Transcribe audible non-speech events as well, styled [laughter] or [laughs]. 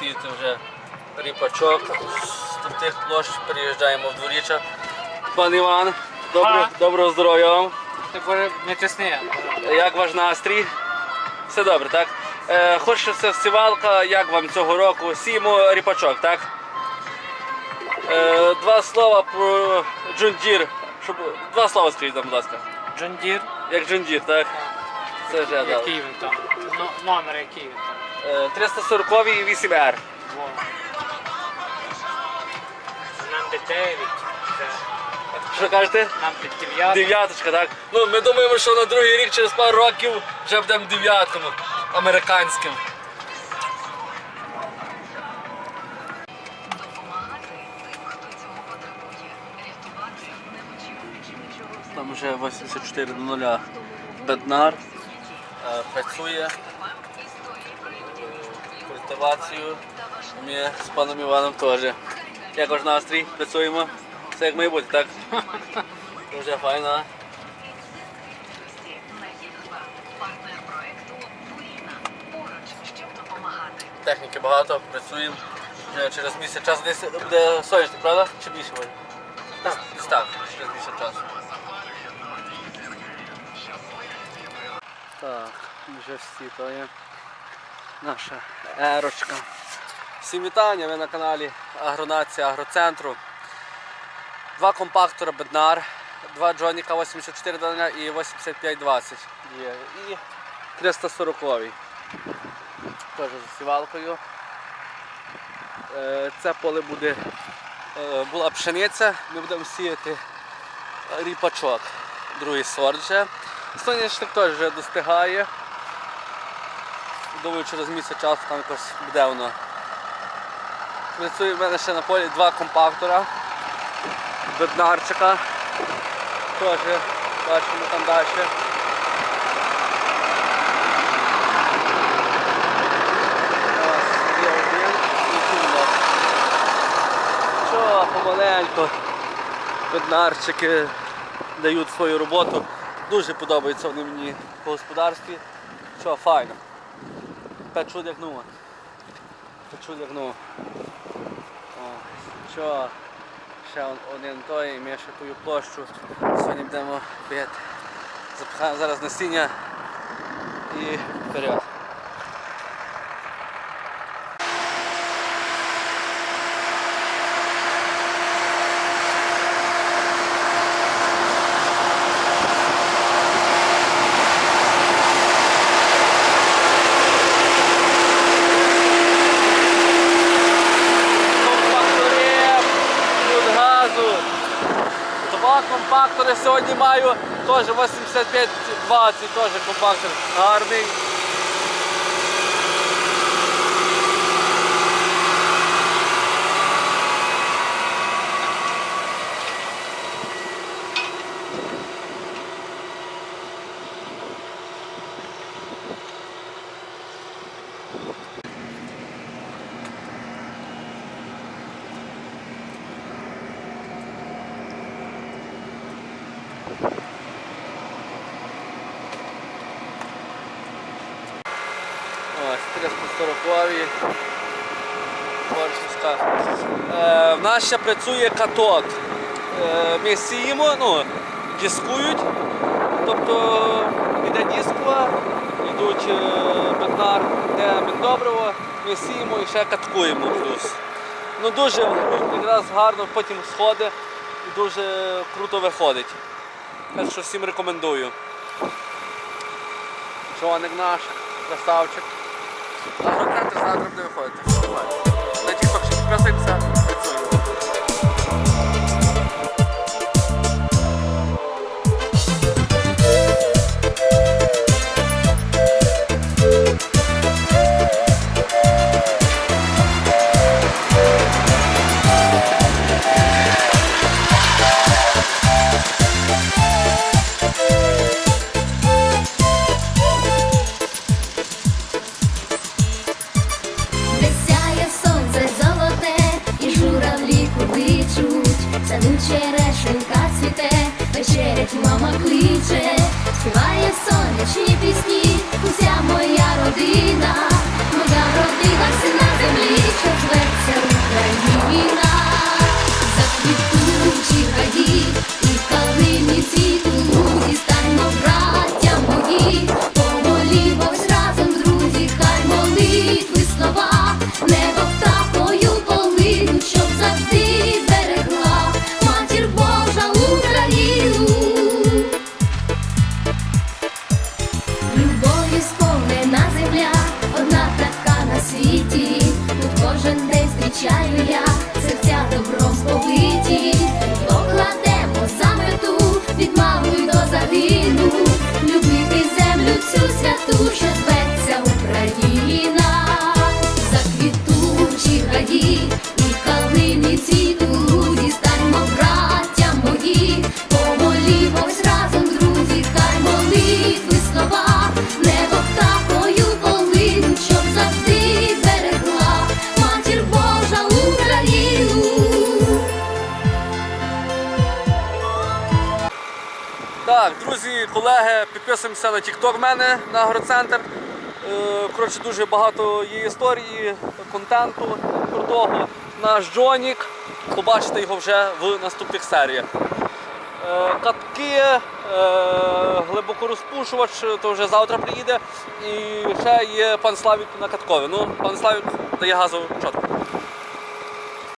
сіяти вже ріпачок. З тих площ переїжджаємо в дворіччя. Пан Іван, добро, доброго здоров'я вам. Тепер не тисни. Як ваш настрій? Все добре, так? Е, хочеться сівалка, як вам цього року? Сіємо ріпачок, так? Е, два слова про Джундір. Щоб... Два слова скажіть нам, будь ласка. Джондір. Як Джундір, так? Це вже да. Який він там? Но- Номер який він там? Е, 340 і 8R. Во. Нам де 9. Що кажете? Нам де 9. Дев'яточка, так? Ну, ми думаємо, що на другий рік через пару років вже будемо дев'ятком американським. Допомагати тим, хто цього потребує, рятувати неочікуючи нічого Там вже 84 до 0 Беднар е, працює культивацію. Ми з паном Іваном теж. Як ваш настрій? Працюємо. Все як має бути, так? [laughs] Дуже файно. Техніки багато, працюємо. Через місяць часу десь буде сонячний, правда? Чи більше буде? Так. Так, через місяць часу. Так, вже всі то є наша ерочка. Всім вітання, ви на каналі Агронація Агроцентру. Два компактора Беднар, два Джоніка 84 дання і 8520 є. І 340 теж з сівалкою. Е, Це поле буде е, була пшениця, ми будемо сіяти ріпачок, другий сорт вже. Соняшник теж вже достигає. Думаю, через місяць часу там якось буде воно. Працює в мене ще на полі два компактора, беднарчика. Теж бачимо там далі. Що, помаленьку. Беднарчики дають свою роботу. Дуже подобаються вони мені по господарстві. Що, файно. Печу як нова. Печуть як. Що, ще один той, і ми ще тую площу. Сьогодні будемо бити. Запихаємо зараз насіння і вперед. Сьогодні маю, теж 85-20, теж компактор гарний. Ось 340 Борщівська. Е, в нас ще працює катод. Е, ми сіємо, ну, дискують, тобто йде дискова, йдуть е, бетнар, йде міндобриво, ми сіємо і ще каткуємо плюс. Ну дуже якраз гарно потім сходить і дуже круто виходить. Так що всім рекомендую. Човник наш, красавчик. Агроцентр завтра буде виходити. На тікток ще підписуємося, працюємо. цвіте, вечерять, мама кличе, співає сонячні пісні, уся моя родина, моя родина, всі на землі, що зветься Україна. зустрічаю я, Так, друзі, колеги, підписуємося на TikTok мене на агроцентр. Е, Коротше, дуже багато є історії, контенту крутого. Наш Джонік. Побачите його вже в наступних серіях. Е, Катки, е, глибокорозпушувач, то вже завтра приїде. І ще є пан Славік на каткові. Ну, пан Славік дає газу чітко.